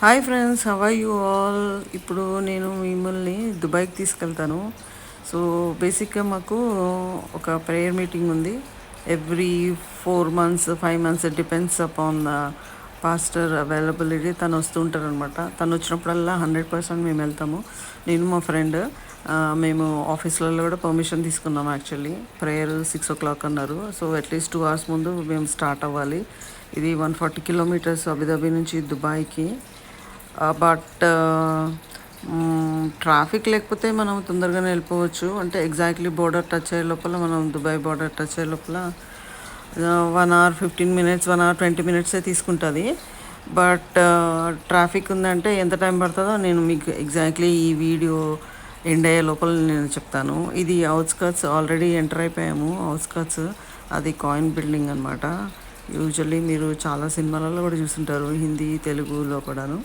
Hi friends how are you all ఇప్పుడు నేను మిమ్మల్ని దుబాయ్కి తీసుకెళ్తాను. సో బేసిక్గా మాకు ఒక ప్రేయర్ మీటింగ్ ఉంది. Every four months five months depends upon the pastor availability తను వస్తుంటారు అనమాట తను వచ్చినప్పుడల్లా హండ్రెడ్ పర్సెంట్ మేము వెళ్తాము. నేను మా ఫ్రెండ్ మేము ఆఫీస్లలో కూడా పర్మిషన్ తీసుకున్నాం actually prayer six o'clock అన్నారు so at least two hours ముందు మేము స్టార్ట్ అవ్వాలి. ఇది వన్ ఫార్టీ కిలోమీటర్స్ అబుదాబి నుంచి దుబాయ్కి. Uh, but traffic uh, mm, లేకపోతే మనం తొందరగానే వెళ్ళిపోవచ్చు. అంటే ఎగ్జాక్ట్లీ బోర్డర్ టచ్ అయ్యే లోపల మనం దుబాయ్ బోర్డర్ టచ్ అయ్యే లోపల one hour fifteen minutes one hour twenty మినిట్సే తీసుకుంటుంది. బట్ ట్రాఫిక్ ఉందంటే ఎంత టైం పడుతుందో నేను మీకు ఎగ్జాక్ట్లీ ఈ వీడియో ఎండ్ అయ్యే లోపల నేను చెప్తాను. ఇది అవుట్స్కట్స్ ఆల్రెడీ ఎంటర్ అయిపోయాము. అవుట్స్కట్స్ అది కాయిన్ బిల్డింగ్ అనమాట యూజువల్లీ మీరు చాలా సినిమాలలో కూడా చూసుంటారు. హిందీ తెలుగులో కూడాను.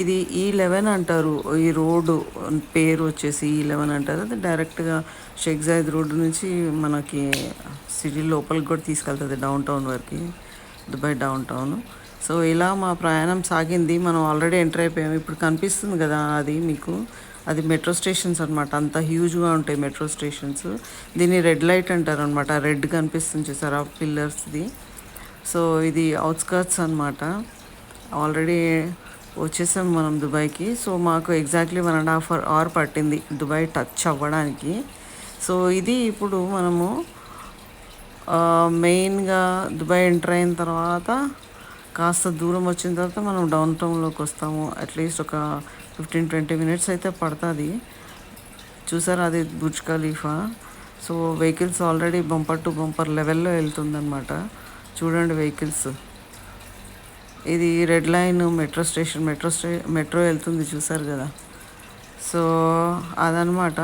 ఇది e ఈ లెవెన్ అంటారు. ఈ రోడ్డు పేరు వచ్చేసి e ఈ లెవెన్ అంటారు. అది డైరెక్ట్గా షేక్ జాయిద్ రోడ్డు నుంచి మనకి సిటీ లోపలికి కూడా తీసుకెళ్తుంది డౌన్ టౌన్ వరకు. దుబాయ్ డౌన్ టౌన్ సో ఇలా మా ప్రయాణం సాగింది. మనం ఆల్రెడీ ఎంటర్ అయిపోయాము ఇప్పుడు కనిపిస్తుంది కదా అది మీకు. అది మెట్రో స్టేషన్స్ అనమాట అంత హ్యూజ్గా ఉంటాయి మెట్రో స్టేషన్స్ దీన్ని రెడ్ లైట్ అంటారు అనమాట రెడ్ కనిపిస్తుంది చూసారా? పిల్లర్స్ది సో ఇది అవుట్స్కర్ట్స్ అనమాట ఆల్రెడీ వచ్చేసాం మనం దుబాయ్కి. సో మాకు exactly one and half hour పట్టింది దుబాయ్ టచ్ అవ్వడానికి. సో ఇది ఇప్పుడు మనము మెయిన్గా దుబాయ్ ఎంటర్ అయిన తర్వాత కాస్త దూరం వచ్చిన తర్వాత మనం డౌన్ టౌన్లోకి వస్తాము. అట్లీస్ట్ ఒక ఫిఫ్టీన్ ట్వంటీ మినిట్స్ అయితే పడుతుంది. చూసారా అది Burj Khalifa? So vehicles already bumper to bumper లెవెల్లో వెళ్తుందన్నమాట. చూడండి వెహికల్స్ ఇది red line metro station metro stay metro వెళ్తుంది చూసారు కదా. సో అదనమాట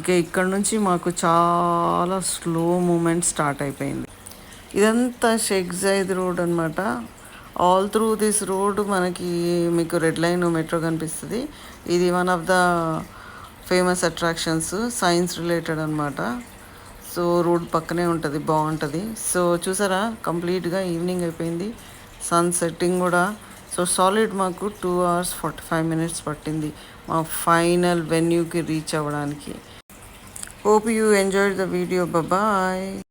ఇక ఇక్కడ నుంచి మాకు చాలా స్లో మూమెంట్ స్టార్ట్ అయిపోయింది. ఇదంతా షేక్ జైద్ రోడ్ అనమాట ఆల్ త్రూ దిస్ రోడ్ మనకి మీకు రెడ్ లైన్ మెట్రో కనిపిస్తుంది. ఇది one of the famous attractions science related అనమాట సో రోడ్ పక్కనే ఉంటుంది బాగుంటుంది. సో చూసారా? కంప్లీట్గా ఈవినింగ్ అయిపోయింది. సన్ సెట్టింగ్ కూడా. సో సాలిడ్ మాకు two hours forty five minutes పట్టింది. మా ఫైనల్ వెన్యూకి రీచ్ అవ్వడానికి. Hope you enjoy the video bye